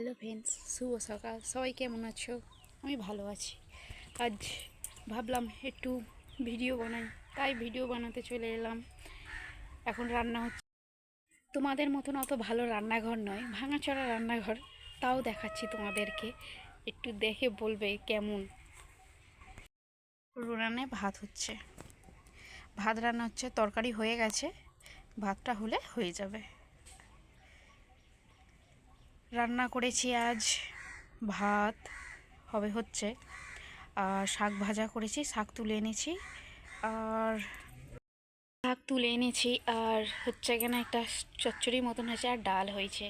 Hello friends শুভ সকাল। সবাই কেমন আছো? আমি ভালো আছি। আজ ভাবলাম একটু ভিডিও বানাই। তাই ভিডিও বানাতে চলে এলাম। এখন রান্না হচ্ছে। তোমাদের মতন অত ভালো রান্নাঘর নয় ভাঙাচড়া রান্নাঘর। তাও দেখাচ্ছি তোমাদেরকে। একটু দেখে বলবে কেমন। রান্নায় ভাত হচ্ছে। ভাত রান্না হচ্ছে, তরকারি হয়ে গেছে। ভাতটা হলে হয়ে যাবে। রান্না করেছি আজ ভাত, হবে হচ্ছে, আর শাক ভাজা করেছি, শাক তুলে এনেছি, আর শাক তুলে এনেছি, আর হচ্ছে কেন একটা চচ্চড়ি মতন হয়েছে, আর ডাল হয়েছে।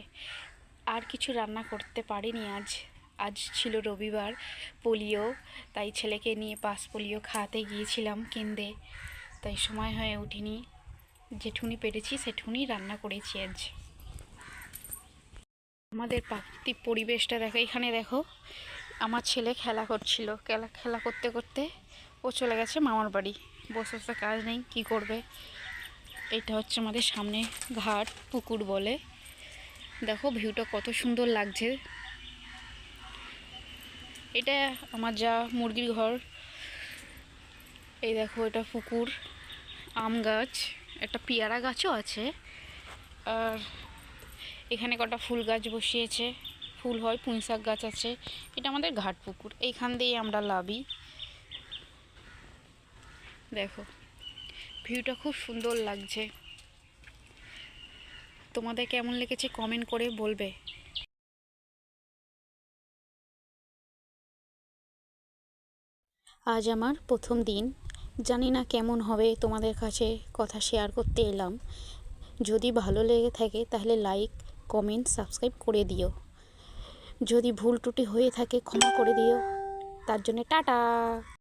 আর কিছু রান্না করতে পারিনি আজ আজ ছিল রবিবার, পোলিও, তাই ছেলেকে নিয়ে পাস পোলিও খাওয়াতে গিয়েছিলাম কিনতে, তাই সময় হয়ে ওঠেনি। যেটুনি পেরেছি সেটুনি রান্না করেছি আজ। আমাদের প্রাকৃতিক পরিবেশটা দেখো, এখানে দেখো, আমার ছেলে খেলা করছিল। খেলা খেলা করতে করতে ও চলে গেছে মামার বাড়ি। বসে বসে কাজ নেই, কি করবে? এটা হচ্ছে আমাদের সামনে ঘাট, পুকুর বলে। দেখো ভিউটা কত সুন্দর লাগছে। এটা আমার যা মুরগির ঘর। এই দেখো, এটা পুকুর, আম গাছ, একটা পেয়ারা গাছও আছে। আর এখানে কটা ফুল গাছ বসিয়েছে। ফুল হয়, পুঁই শাক গাছ আছে। এটা আমাদের ঘাট পুকুর। এইখান দিয়ে আমরা লাভি দেখো, ভিউটা খুব সুন্দর লাগছে। তোমাদের কেমন লেগেছে কমেন্ট করে বলবে। আজ আমার প্রথম দিন। জানি না কেমন হবে তোমাদের কাছে কথা শেয়ার করতে এলাম। যদি ভালো লেগে থাকে তাহলে লাইক কমেন্ট সাবস্ক্রাইব করে দিও। যদি ভুল ত্রুটি হয়ে থাকে ক্ষমা করে দিও। তার জন্য টাটা।